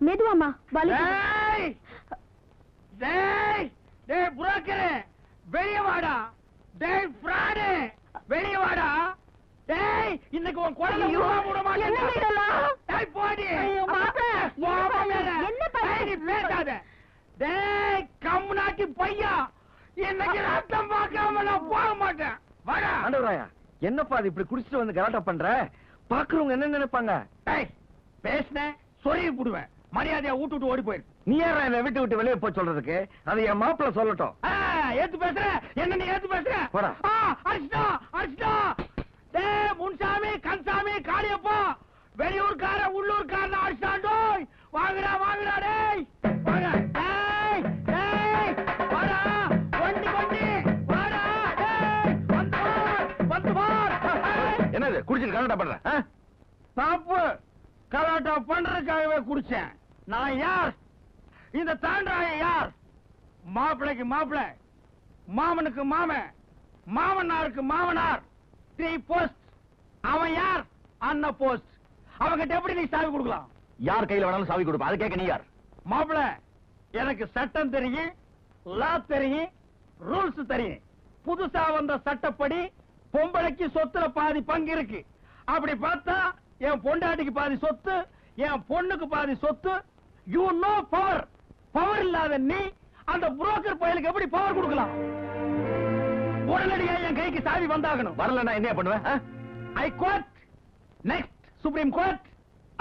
மெதுவாமா வலி டேய் டேய் டேய் புரோக்கரே வெளிய வாடா. டேய் ஃப்ராடு வெளிய வாடா. டேய் இன்னைக்கு உன் ஐயோ, உருவா மாட்டேன் என்னங்க இதெல்லாம்? டேய் போடி. ஐயோ, மாப்பிள, போமா மேல. என்ன பண்ண- டேய், நீ பேசாத. டேய் கம்முனாட்டி பையா. இன்னைக்கு ரத்தம் பார்க்காம நான் போக மாட்டேன். வாடா. ஆண்டவராயா என்னப்பா அது இப்படி குடிச்சிட்டு வந்து கலாட்டா பண்ற? பாக்குறவங்க என்ன நினைப்பாங்க? டேய் பேசுனேன் சொல்லி போடுவேன். மரியாதையா விட்டு ஓடி போயிரு. நீ யாரா என்ன வீட்டு விட்டு வெளியே போய் சொல்றதுக்கு? அது என் மாப்பிள்ள சொல்லட்டும். ஏத்து பேசுற. என்ன நீ ஏத்து பேசுற? போடா. அடிச்சிட்டா அடிச்சிட்டா டேய் முன்சாமி கன்சாமி காளியப்பா. வெளியூர்கார உள்ளூர்காரன அடிச்சாண்டோய் வாங்கடா வாங்கடா டேய். வாங்க டேய் டேய். வாடா. வண்டி வண்டி வாடா டேய். வந்து பார் வந்து பார். என்னது குடிச்சிட்டு கலாட்டா பண்ற? ஆ? தப்பு கலாட்டா பண்றதுக்காகவே குடிச்சேன். நான் யார்? இந்த தாண்டாய யார்? மாப்பிளைக்கு மாப்பிளை மாமனுக்கு மாமன் மாமனாருக்கு மாமனார். த்ரீ போஸ்ட் அவன் யார்? அண்ண போஸ்ட் அவங்கிட்ட எப்படி நீ சாவி கொடுக்கலாம்? யார் கையில வேணாலும் சாவி கொடுப்பா. அது கேட்க நீ யார்? மாப்பிளை எனக்கு சட்டம் தெரியும் லா தெரியும் ரூல்ஸ் தெரியும். புதுசா வந்த சட்டப்படி பொம்பளைக்கு சொத்துல பாதி பங்கு இருக்கு. அப்படி பார்த்தா என் பொண்டாட்டிக்கு பாதி சொத்து என் பொண்ணுக்கு பாதி சொத்து யூ நோ பவர் பவர் இல்லாத நீ அந்த புரோக்கர் பயலுக்கு எப்படி பவர் கொடுக்கலாம்? உடனடியா என் கைக்கு சாவி வந்தாகணும். வரலன்னா என்ன பண்ணுவேன்? I got next supreme court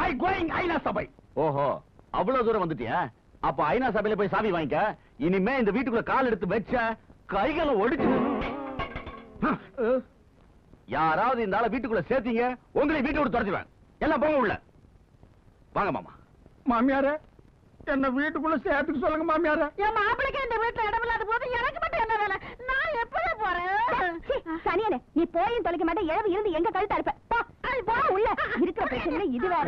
I going ஐநா சபை ஓஹோ அவ்வளவு தூரம் வந்துட்டியா? அப்ப ஐநா சபையில போய் சாவி வாங்கிக்க. இனிமே இந்த வீட்டுக்குள்ள கால் எடுத்து வச்ச கைகளை ஒடிச்சு யாராவது இந்த ஆளை வீட்டுக்குள்ள சேர்த்தீங்க உங்களை வீட்டை விட்டு துரத்துவேன் எல்லாம் போங்க உள்ள. வாங்க மாமா. மாமியாரே என்ன வீட்டுக்குள்ள சேர்த்துக்கு சொல்லுங்க மாமியாரே. என் மாப்பிளைக்கு இந்த வீட்டுல இடம் இல்லாத போது எனக்கு மட்டும் என்ன வேலை? நான் எப்பவே போறேன். சனியனே நீ போயும் தொலைக்க மாட்டேன். இழவு இருந்து எங்க கழுத்தா இருப்ப? போ உள்ள. இருக்கிற பிரச்சனை இது வேற.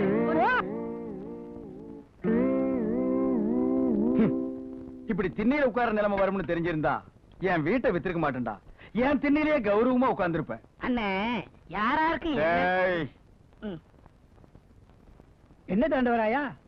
இப்படி திண்ணையில உட்கார நிலைமை வரும்னு தெரிஞ்சிருந்தா என் வீட்டை வித்திருக்க மாட்டேன்டா. என் திண்ணையிலேயே கௌரவமா உட்கார்ந்திருப்பேன் அண்ணே யாராருக்கு என்ன தாண்டவராயா?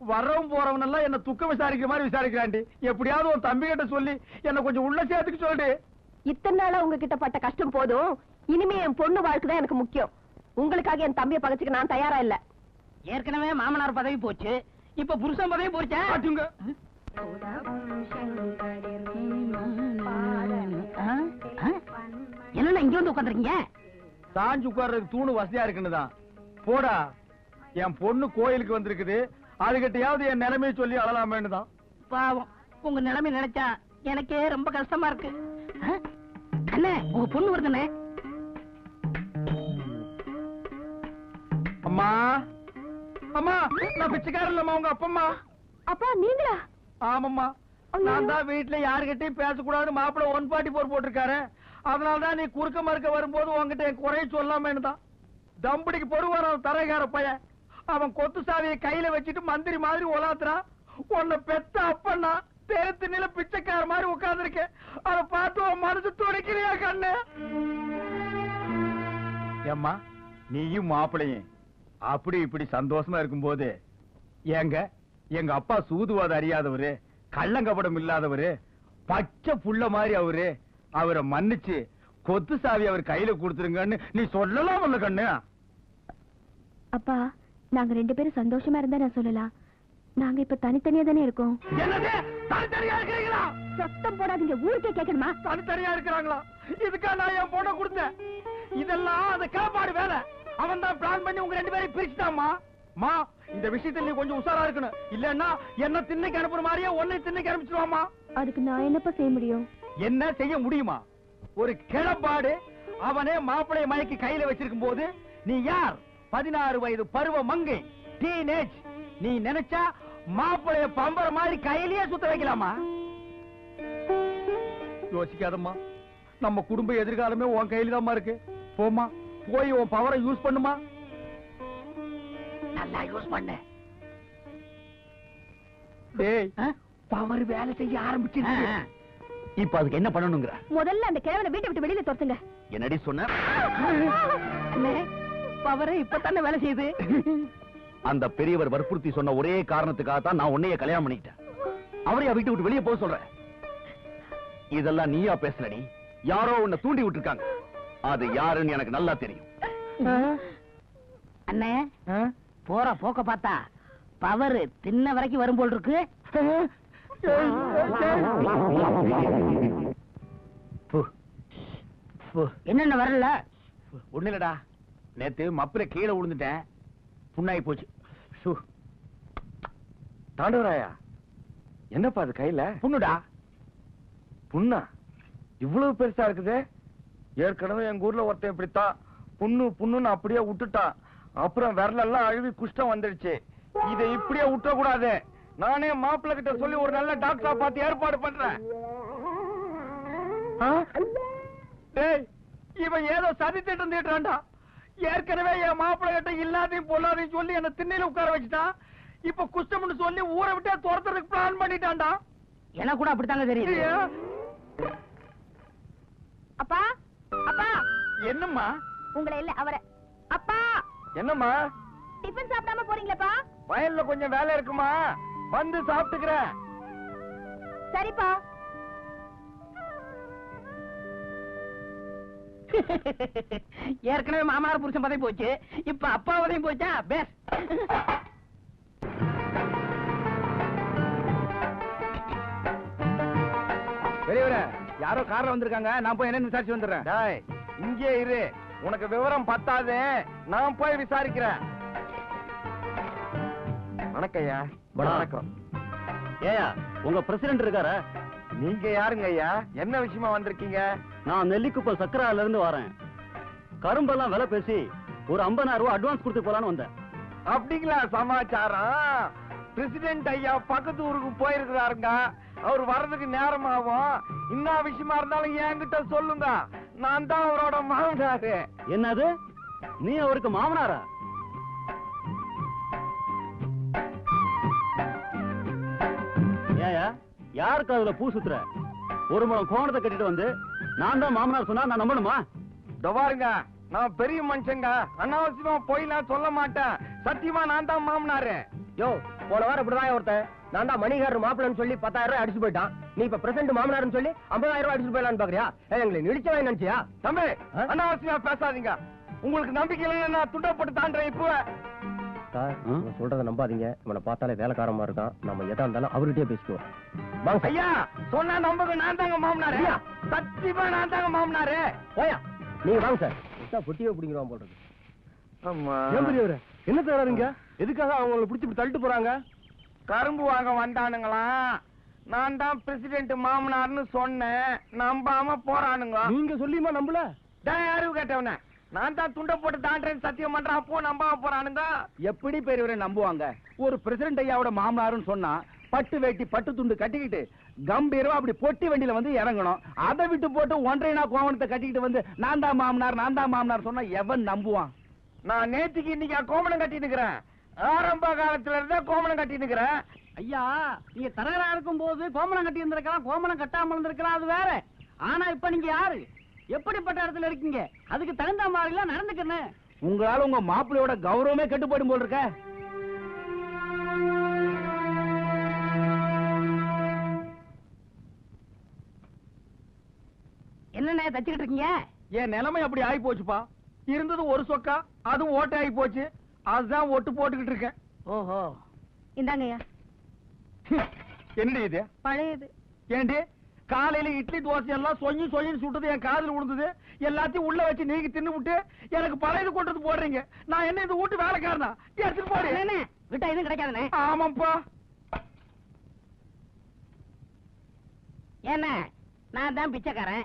வர்றவன் போறவன் எல்லாம் என்ன துக்க விசாரிக்கிற மாதிரி விசாரிக்கிறாண்டி எப்படியாவது உன் தம்பி கிட்ட சொல்லி என்ன கொஞ்சம் உள்ள சேர்த்துக்க சொல்லுடி இத்தனை நாளா உங்ககிட்ட பட்ட கஷ்டம் போதும். இனிமே என் பொண்ணு வாழ்க்கை தான் எனக்கு முக்கியம். உங்களுக்காக என் தம்பியை பகச்சுக்க நான் தயாரா இல்ல. ஏற்கனவே மாமனார் பதவி போச்சு. இப்ப புருஷன் பதவி போச்சா? என்னண்ணா இங்க வந்து உட்காந்துருக்கீங்க சாஞ்சு உட்கார்றதுக்கு தூணு வசதியா இருக்குன்னு தான் போடா. என் பொண்ணு கோயிலுக்கு வந்திருக்குது. அதுகிட்டயாவது என் நிலைமையை சொல்லி அழலாமேன்னு தான் பாவம். உங்க நிலைமை நினைச்சா எனக்கே ரொம்ப கஷ்டமா இருக்கு? அண்ணே உங்க பொண்ணு வருதுண்ணே. அம்மா அம்மா நான் பிச்சைக்காரன் இல்லம்மா உங்க அப்பம்மா. அப்பா நீங்களா? ஆமாம்மா. நான் தான் வீட்டுல யாருகிட்டயும் பேசக்கூடாதுன்னு மாப்பிள்ள ஒன் பாட்டி போர் போட்டிருக்காரு. அதனால தான் நீ குறுக்க மறுக்க வரும்போது உன்கிட்ட என் குறைய சொல்லாமேன்னு தான் தம்படிக்கு பொறுவான தரைகார பையன் அவன் கொத்து சாவியை கையில வச்சுட்டு மந்திரி மாதிரி உலாத்துறான் உன்னை பெத்த அப்பன்னா தெருத்து நில பிச்சைக்கார மாதிரி உட்கார்ந்துருக்கேன் அதை பார்த்து உன் மனசு துடிக்கிறியா கண்ணு? ஏம்மா நீயும் மாப்பிளையும் அப்படி இப்படி சந்தோஷமா இருக்கும்போது ஏங்க எங்க அப்பா சூதுவாத அறியாதவரு கள்ளங்கபடம் இல்லாதவரு பச்சை புள்ள மாதிரி அவரு. அவரை மன்னிச்சு கொத்து சாவி அவர் கையில கொடுத்துருங்கன்னு நீ சொல்லலாம் கண்ணு? அப்பா நாங்க ரெண்டு பேரும் சந்தோஷமா இருந்தா நான் சொல்லலாம். நாங்க இப்ப தனித்தனியா தானே இருக்கோம். சத்தம் போடாதீங்க. ஊருக்கே கேட்கணுமா? தனித்தனியா இருக்கிறாங்களா? இதுக்கா நான் என் பொண்ணை கொடுத்தேன். இதெல்லாம் அந்த கேப்பாடு வேலை. அவன் தான் பிளான் பண்ணி உங்க ரெண்டு பேரையும் பிரிச்சுட்டாமா மா இந்த விஷயத்துல நீ கொஞ்சம் உஷாரா இருக்கணும். இல்லன்னா என்ன திண்ணைக்கு அனுப்புற மாதிரியே உன்னை திண்ணைக்கு அனுப்பிச்சிருவாமா அதுக்கு நான் என்னப்பா செய்ய முடியும்? என்ன செய்ய முடியுமா? ஒரு கிளப்பாடு அவனே மாப்பிளைய மயக்கி கையில வச்சிருக்கும் போது நீ யார்? பதினாறு வயது பருவ மங்கை டீனேஜ் நீ நினைச்சா மாப்பிளைய பம்பர மாதிரி கையிலேயே சுத்த வைக்கலாமா? யோசிக்காதம்மா. நம்ம குடும்ப எதிர்காலமே உன் கையில தான்மா இருக்கு. போம்மா போய் உன் பவரை யூஸ் பண்ணுமா நல்லா யூஸ் பண்ணு. டேய்? பவர் வேலை செய்ய ஆரம்பிச்சிருச்சு. இப்ப அதுக்கு என்ன பண்ணணுங்கிற? முதல்ல அந்த கிழவனை வீட்டை விட்டு வெளியில துரத்துங்க. என்னடி சொன்ன? பவர் இப்பதானே வேலை செய்யுது? அந்த பெரியவர் வற்புறுத்தி சொன்ன ஒரே காரணத்துக்காக தான் நான் உன்னைய கல்யாணம் பண்ணிக்கிட்டேன். அவரையா விட்டு விட்டு வெளியே போக சொல்றேன். இதெல்லாம் நீயா பேசலடி யாரோ உன்னை தூண்டி விட்டுருக்காங்க. அது யாருன்னு எனக்கு நல்லா தெரியும். அண்ணே போற போக்க பார்த்தா பவர் தின்ன வரைக்கும் வரும் போல் இருக்கு. என்னென்ன வரல? ஒண்ணு இல்லடா. நேத்து மப்பில கீழே விழுந்துட்டேன். புண்ணாகி போச்சு. சு. தாண்டவராயா? என்னப்பா அது கையில? புண்ணுடா. புண்ணா? இவ்வளவு பெருசா இருக்குது? ஏற்கனவே எங்க ஊர்ல ஒருத்தன் இப்படித்தான். புண்ணு புண்ணுன்னு அப்படியே விட்டுட்டான் அப்புறம் விரலெல்லாம் அழுவி குஷ்டம் வந்துடுச்சு இதை இப்படியே விட்ட கூடாது நானே மாப்பிள்ளை கிட்ட சொல்லி ஒரு நல்ல டாக்டரா பார்த்து ஏற்பாடு பண்றேன். ஆ? டேய் இவன் ஏதோ சதி திட்டம் தீட்டுறான்டா. ஏற்கனவே என் மாப்பிள்ளை கிட்ட இல்லாதையும் பொல்லாதையும் சொல்லி என்ன திண்ணையில உட்கார வச்சுட்டான் இப்ப குஷ்டம்னு சொல்லி ஊரை விட்டே துரத்துறதுக்கு பிளான் பண்ணிட்டான்டா. எனக்கு கூட அப்படித்தாங்க தெரியுது. ஐயா. அப்பா அப்பா. என்னம்மா? உங்களை இல்ல அவரை. அப்பா. என்னம்மா? டிஃபன் சாப்பிடாம போறீங்களப்பா? வயல்ல கொஞ்சம் வேலை இருக்குமா? வந்து சாப்பிட்டுக்கிறேன். சரிப்பா. ஏற்கனவே மாமனார் புருஷன் பதவி போச்சு. இப்ப அப்பா பதவி போச்சா? பேஸ். பெரியவரே யாரோ கார்ல வந்திருக்காங்க. நான் போய் என்னன்னு விசாரிச்சு வந்துடுறேன். டேய் இங்கே இரு. உனக்கு விவரம் பத்தாது. நான் போய் விசாரிக்கிறேன். வணக்கம் ஐயா. வணக்கம். ஏயா உங்க பிரசிடென்ட் இருக்கார? நீங்க யாருங்க ஐயா? என்ன விஷயமா வந்திருக்கீங்க? நான் நெல்லிக்குப்பம் சக்கரால இருந்து வரேன். கரும்பெல்லாம் விலை பேசி ஒரு 50000 ரூபாய் அட்வான்ஸ் கொடுத்து போலான்னு வந்தேன். அப்படிங்களா சமாச்சாரம். பிரசிடென்ட் ஐயா பக்கத்து ஊருக்கு போயிருக்கிறாருங்க. அவர் வர்றதுக்கு நேரம் ஆகும் என்ன விஷயமா இருந்தாலும் என்கிட்ட சொல்லுங்க. நான் தான் அவரோட மாமனாரு. என்னது? நீ அவருக்கு மாமனாரா? ஏயா யாருக்கு அதுல பூ சுத்துற? ஒரு முழம் கோணத்தை கட்டிட்டு வந்து நான் தான் மாமனார் சொன்னா நான் நம்பணுமா? இதோ பாருங்க நான் பெரிய மனுஷங்க. அனாவசியமா போய் நான் சொல்ல மாட்டேன். சத்தியமா நான் தான் மாமனாரு. யோ போன வாரம் இப்படிதான் ஒருத்தன்? நான் தான் மணிகாரர் மாப்பிள்ளன்னு சொல்லி பத்தாயிரம் ரூபாய் அடிச்சு போயிட்டான். நீ இப்ப பிரசன்ட் மாமனார்னு சொல்லி ஐம்பதாயிரம் ரூபாய் அடிச்சு போயிடலான்னு பாக்குறியா? எங்களை நிடிச்சவன் நினைச்சியா? தம்பி ஆ? அனாவசியமா பேசாதீங்க. உங்களுக்கு நம்பிக்கை இல்லைன்னா நான் துண்டப்பட்டு தாண்டேன் இப்போ சார்? இவன் சொல்றத நம்பாதீங்க. இவனை பார்த்தாலே வேலைக்காரமா இருக்கான். நம்ம எதா இருந்தாலும் அவர்கிட்டயே பேசிக்குவோம். வாங்க. ஐயா சொன்னா நம்புங்க நான் தாங்க மாமனாரு. ஐயா. சத்தியமா நான் தாங்க மாமனாரு. போயா. நீங்க வாங்க சார். பொட்டியே பிடிங்கிறோம் போடுறது ஆமா ஏன் பெரியவரே? என்ன தேடாதீங்க எதுக்காக அவங்கள பிடிச்சி இப்படி தள்ளிட்டு போறாங்க? கரும்பு வாங்க வந்தானுங்களாம் நான் தான் பிரசிடென்ட் மாமனார்னு சொன்னேன். நம்பாம போறானுங்க. நீங்க சொல்லியுமா நம்பல? டேய் அறிவு கேட்டவன. நான் தான் துண்டை போட்டு தாண்டேன்னு சத்தியம் பண்றேன் அப்போ நம்பாம போறானுங்க. எப்படி பெரியவரை நம்புவாங்க? ஒரு பிரசிடென்ட் ஐயாவோட மாமனாருன்னு சொன்னா பட்டு வேட்டி பட்டு துண்டு கட்டிக்கிட்டு கம்பீரமா அப்படி பொட்டி வண்டியில வந்து இறங்கணும். அதை விட்டு போட்டு ஒன்றை நாள் கோவணத்தை கட்டிக்கிட்டு வந்து நான் தான் மாமனார் நான் தான் மாமனார் சொன்னா எவன் நம்புவான்? நான் நேத்துக்கு இன்னைக்கு கோமணம் கட்டி நிக்கிறேன் ஆரம்ப காலத்துல இருந்தே கோமணம் கட்டி நிக்கிறேன் ஐயா நீங்க தரகரா இருக்கும் போது கோமணம் கட்டி இருந்திருக்கலாம் கோமணம் கட்டாம இருந்திருக்கலாம் அது வேற. ஆனா இப்ப நீங்க யாரு? எப்படிப்பட்ட இடத்துல இருக்கீங்க? அதுக்கு தகுந்த மாதிரி எல்லாம் நடந்துக்கணும் உங்களால உங்க மாப்பிள்ளையோட கௌரவமே கெட்டு போயிடும் போல் இருக்க. என்னண்ணே தச்சுக்கிட்டு இருக்கீங்க? என் நிலைமை அப்படி ஆகி போச்சுப்பா. இருந்தது ஒரு சொக்கா அதுவும் ஓட்டை ஆகி போச்சு. அதுதான் ஒட்டு போட்டுக்கிட்டு இருக்கேன். ஓஹோ. இந்தாங்கய்யா. என்னடி இது? பழையது. ஏண்டி? காலையில இட்லி தோசை எல்லாம் சொஞ்சு சொஞ்சு சுட்டது என் காதுல விழுந்தது எல்லாத்தையும் உள்ள வச்சு நீங்க தின்னு விட்டு எனக்கு பழையது கொண்டு வந்து போடுறீங்க. நான் என்ன இந்த வீட்டு வேலைக்காரனா? எடுத்துட்டு போடு. அண்ணே, விட்டா எதுவும் கிடைக்காதுண்ணே ஆமாப்பா ஏண்ணே நான் தான் பிச்சைக்காரன்.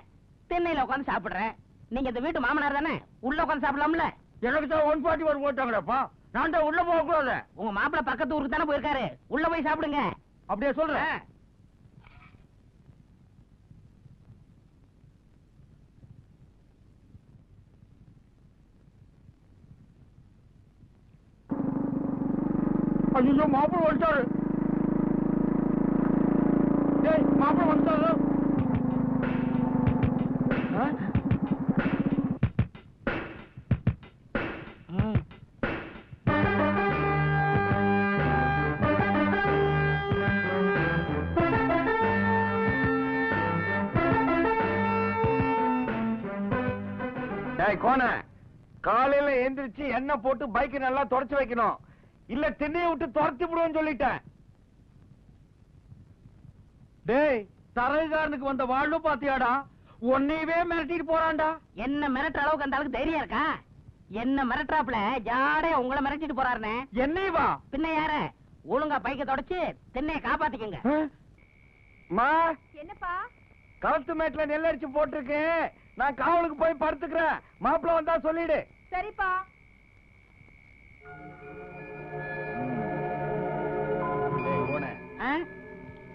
திண்ணையில உட்காந்து சாப்பிடுறேன். நீங்க இந்த வீட்டு மாமனார் தானே? உள்ள உட்காந்து சாப்பிடலாம்ல? எனக்கு தான் ஒன் ஃபார்ட்டி ஒன் போட்டாங்கடாப்பா நான் தான் உள்ள போக கூடாது உங்க மாப்பிள்ள பக்கத்து ஊருக்கு தானே போயிருக்காரு. உள்ள போய் சாப்பிடுங்க. அப்படியே சொல்றேன் ஐயோ மாப்பிள்ள வந்துட்டாரு. டேய் மாப்பிள்ள வந்துட்டாரு. டேய் காலையில எந்திரிச்சு எண்ணெய் போட்டு பைக் நல்லா தொடச்சு வைக்கணும். இல்ல திண்ணைய விட்டு துரத்தி விடுவேன்னு சொல்லிட்டேன். டேய் தரகுகாரனுக்கு வந்த வாழ்வு பாத்தியாடா? உன்னையவே மிரட்டிட்டு போறான்டா. என்ன மிரட்டுற அளவுக்கு அந்த அளவுக்கு தைரியம் இருக்கா? என்ன மிரட்டுறாப்புல? ஜாடையா உங்களை மிரட்டிட்டு போறாருனே. என்னை வா பின்ன யார? ஒழுங்கா பைக்க தொடச்சு திண்ணைய காப்பாத்திக்கங்க. மா? என்னப்பா? களத்து மேட்ல நெல் அரிச்சு போட்டிருக்கேன். நான் காவலுக்கு போய் படுத்துக்கிறேன். மாப்பிள்ள வந்தா சொல்லிடு. சரிப்பா.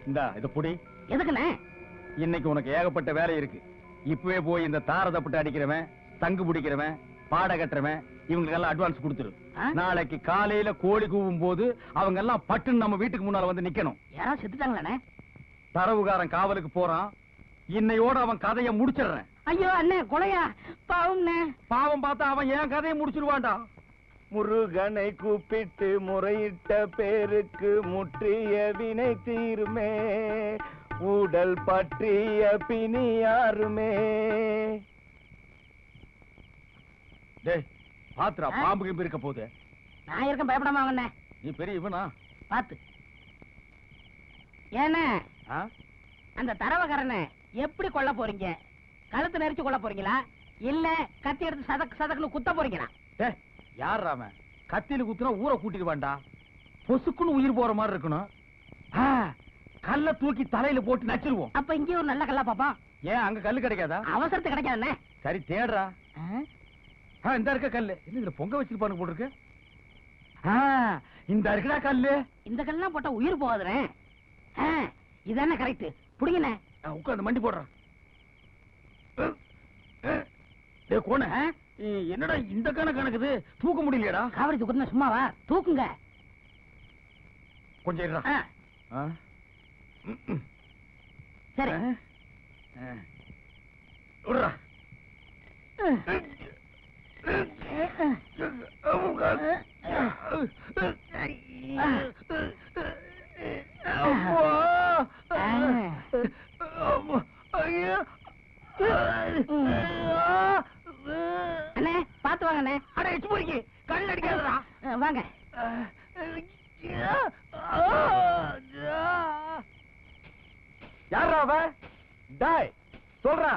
இந்தா இத புடி. எதுக்குண்ணே? இன்னைக்கு உனக்கு ஏகப்பட்ட வேலை இருக்கு. இப்பவே போய் இந்த தாரதப்பட்டு அடிக்கிறவன் தங்கு பிடிக்கிறவன் பாட கட்டுறவன் இவங்களுக்கு எல்லாம் அட்வான்ஸ் கொடுத்துரு? நாளைக்கு காலையில கோழி கூவும் போது அவங்க எல்லாம் பட்டுன்னு நம்ம வீட்டுக்கு முன்னால வந்து நிக்கணும். யாராவது செத்துட்டாங்களாண்ணே? தரவுகாரன் காவலுக்கு போறான். இன்னையோட அவன் கதையை முடிச்சிடுறேன். ஐயோ அண்ணே கொலையா? பாவம்ண்ணே. பாவம் பார்த்தா அவன் என் கதையை முடிச்சிருவான்டா? முருகனை கூப்பிட்டு முறையிட்ட பேருக்கு முற்றிய வினை தீருமே. உடல் பற்றிய பிணி யாருமே. பாத்துரா? பாம்பு கிம்பு இருக்க போகுது. நான் இருக்கேன் பயப்படாம வாங்கண்ணே. நீ பெரிய இவனா? பாத்து. ஆ? அந்த தரவகரனை எப்படி கொல்ல போறீங்க? கழுத்து நெரிச்சு கொல்ல போறீங்களா? இல்ல கத்தி எடுத்து சதக் சதக்குன்னு குத்த போறீங்களா? யார் அவன் கத்தியில குத்துனா ஊரை கூட்டிடுவான்டா பொசுக்குன்னு உயிர் போற மாதிரி இருக்கணும். கல்ல தூக்கி தலையில போட்டு நச்சிருவோம். அப்ப இங்கே ஒரு நல்ல கல்லா பாப்பா. ஏன் அங்க கல்லு கிடைக்காதா? அவசரத்து கிடைக்காதுண்ணே. சரி தேடுறா. இந்த இருக்க கல்லு. என்ன இதுல பொங்க வச்சிருப்பானு போட்டுருக்கு இந்த இருக்குடா கல்லு. இந்த கல்லாம் போட்டா உயிர் போகாதுண்ணே. ஆ, இதானே கரெக்ட் புடிங்கண்ணே. ஆ, உட்கார்ந்து மண்டி போடுறான் கோண? என்னடா இந்த கண கணக்குது தூக்க முடியலையாடா. காவடி தூக்குறது சும்மாவா? தூக்குங்க. கொஞ்சம் இருடா. சரி. விட்றா. அம்மா. ஐயோ. அண்ணே பாத்து வாங்கண்ணே அட, எச்சு பொறுக்கி. கண்ணு அடிக்காதடா. ஆ, வாங்க யாரா அவ டாய் சொல்றா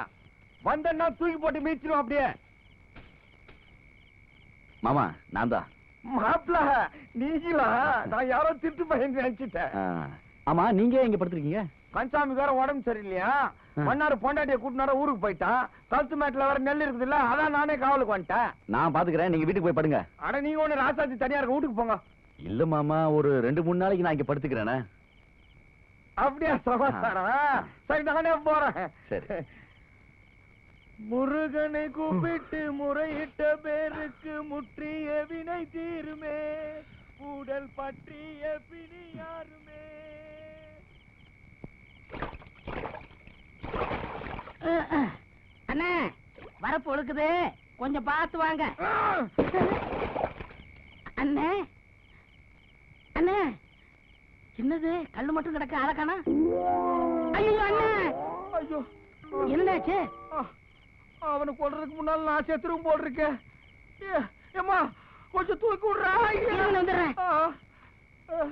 வந்தன்னா தூக்கி போட்டு மீச்சிரும் அப்படியே மாமா நான் தான் மாப்பிள நீங்களா? நான் யாரோ திட்டு பையன் நினைச்சிட்டேன். ஆமா நீங்க இங்க படுத்துருக்கீங்க? கன்சாமி வேற உடம்பு சரியில்லையா. மன்னாரு பொண்டாட்டிய கூட்டினார ஊருக்கு போயிட்டான். கழுத்து மேட்ல வேற நெல் இருக்குது இல்ல அதான் நானே காவலுக்கு வந்துட்டேன். நான் பாத்துக்கிறேன் நீங்க வீட்டுக்கு போய் படுங்க. அட நீங்க ஒண்ணு ராசாத்தி தனியா இருக்க வீட்டுக்கு போங்க. இல்ல மாமா ஒரு ரெண்டு மூணு நாளைக்கு நான் இங்க படுத்துக்கிறேனே. அப்படியா சமாச்சாரம் சரி நானே போறேன். சரி. முருகனை கூப்பிட்டு முறையிட்ட பேருக்கு முற்றிய வினை தீருமே. உடல் பற்றிய பிணி யாருமே? அண்ணே வரப்பு ஒழுக்குது. கொஞ்சம் பார்த்து வாங்க. அண்ணே அண்ணே. என்னது கல்லு மட்டும் கிடக்கு அழகானா ஐயோ அண்ணே. ஐயோ. என்னாச்சு ஆ, அவனை கொல்றதுக்கு முன்னால நான் செத்துரும் போல் இருக்கேன் ஏ, ஏம்மா கொஞ்சம் தூக்கி விடுறா. வந்துடுறேன்.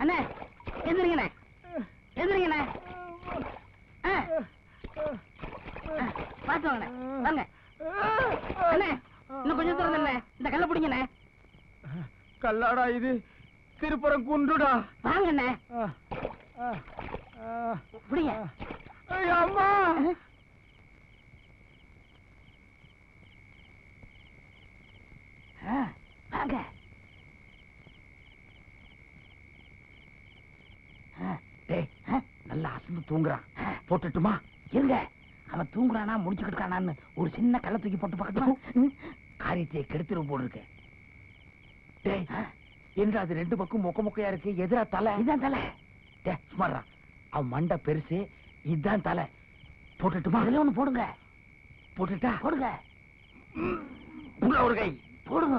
அண்ணே எந்திரிங்கண்ணே. எந்திரிங்கண்ணே. பார்த்து வாங்கண்ணே வாங்க. அண்ணே இன்னும் கொஞ்சம் தூரம் தானே இந்த கல்லை பிடிங்கண்ணே. கல்லாடா இது. திருப்புறம் குண்டுடா வாங்கண்ணே. பிடிங்க. அம்மா. ஆ, அங்க நல்லா அசந்து தூங்குறான். போட்டுட்டுமா? இருங்க. அவன் தூங்குறானா முடிச்சுக்கிட்டு ஒரு சின்ன கள்ள தூக்கி போட்டு பக்கத்துல. காரியத்தை கெடுத்துரும் போல் என்று அது ரெண்டு பக்கம் மொக்க மொக்கையா இருக்கு? எதிரா தலை? இதான் தலை. சுமாரா அவன் மண்டை பெருசு இதுதான் தலை. போட்டுட்டுமா? அதில் ஒன்று போடுங்க. போட்டுட்டா? போடுங்க. போடுங்க.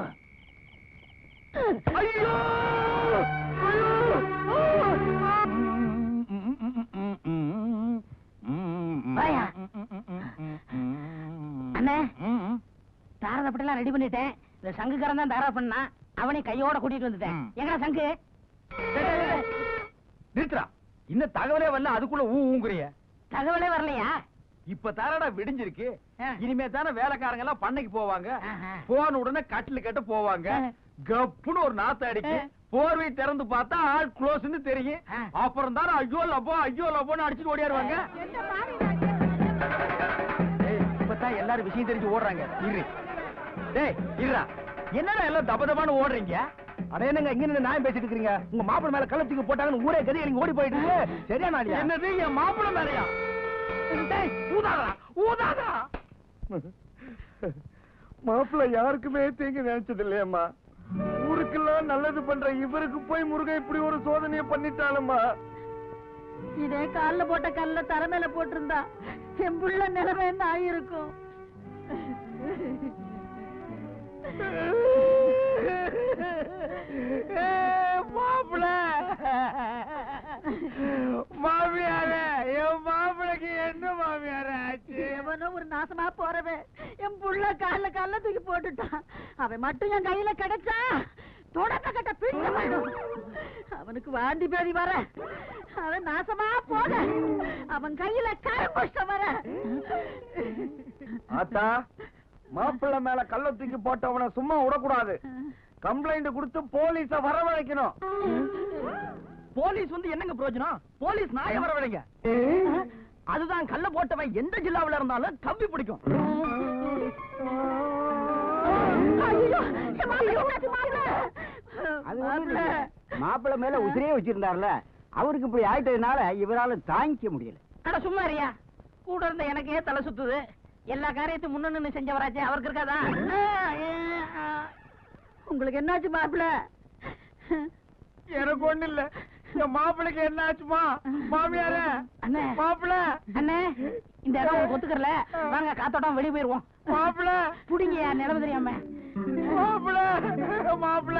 தாரதப்பட்டெல்லாம் ரெடி பண்ணிட்டேன். இந்த சங்குக்காரன் தான் தாரா பண்ணா அவனை கையோட கூட்டிட்டு வந்துட்டேன். எங்கடா சங்கு? நிறுத்துறா இன்னும் தகவலே வரல அதுக்குள்ள ஊ ஊங்குறிய. தகவலே வரலையா? இப்ப தானடா விடிஞ்சிருக்கு. இனிமே தானே வேலைக்காரங்க எல்லாம் பண்ணைக்கு போவாங்க. போன உடனே கட்டில் கட்ட போவாங்க. கப்புன்னு ஒரு நாத்த அடிக்கு. போர்வை திறந்து பார்த்தா ஆள் க்ளோஸ்னு தெரியும். அப்புறம் தானே ஐயோ லப்போ ஐயோ லப்போன்னு அடிச்சுட்டு ஓடியாருவாங்க. இப்பதான் எல்லாரும் விஷயம் தெரிஞ்சு ஓடுறாங்க. இரு. டேய் இருடா. என்னடா எல்லாம் தப தபான்னு ஓடுறீங்க? அட என்னங்க இங்க நின்னு நியாயம் பேசிட்டு இருக்கீங்க உங்க மாப்பிள்ளை மேல கள்ளத்துக்கு போட்டாங்கன்னு ஊரே கதி நீங்க ஓடி போயிட்டு. சரியா நாளியா என்னது என் மாப்பிள்ளை மேலையா? டேய் ஊதாதா ஊதாதா மாப்பிள்ள யாருக்குமே தீங்கு நினைச்சது இல்லையம்மா ஊருக்கெல்லாம் நல்லது பண்ற இவருக்கு போய் முருகன் இப்படி ஒரு சோதனையை பண்ணிட்டாலம்மா இதே கால்ல போட்ட கல்ல தர மேல போட்டிருந்தா என் புள்ள நிலைமை என்ன ஆயிருக்கும் மாப்பிள மாமியார என் மாப்பிளைக்கு என்ன மாமியார? எவனோ ஒரு நாசமா போறவன் என் புள்ள கால்ல கால்ல தூக்கி போட்டுட்டான். அவன் மட்டும் என் கையில கிடைச்சா தொடக்க கட்ட பிடிச்ச அவனுக்கு வாந்தி பேதி வர. அவன் நாசமா போக. அவன் கையில கரும்புஷ்டம் வர. ஆத்தா மாப்பிள்ளை மேல கள்ள தூக்கி போட்டவனை சும்மா விடக்கூடாது. கம்ப்ளைண்ட் கொடுத்து போலீஸ வரவழைக்கணும். போலீஸ் வந்து என்னங்க பிரயோஜனம்? போலீஸ் நாய வரவழைங்க. அதுதான் கல்ல போட்டவன் எந்த ஜில்லாவுல இருந்தாலும் கம்பி பிடிக்கும். மாப்பிள்ளை மேல உசிரியே வச்சிருந்தாருல அவருக்கு இப்படி ஆயிட்டதுனால இவரால தாங்கிக்க முடியல. அட சும்மா இருயா கூட இருந்த எனக்கே தலை சுத்துது. எல்லா காரியத்தையும் முன்ன நின்னு செஞ்சவராச்சே அவருக்கு இருக்காதா? உங்களுக்கு என்னாச்சு மாப்பிள்ள? எனக்கு ஒண்ணு இல்ல. என் மாப்பிளைக்கு என்ன ஆச்சுமா மாமியார அண்ணே. மாப்பிள அண்ணே இந்த இடம் ஒத்துக்கறல? வாங்க காத்தோட்டம் வெளிய போயிருவோம். மாப்பிள புடிங்க நிலவு தெரியாம. மாப்பிள மாப்பிள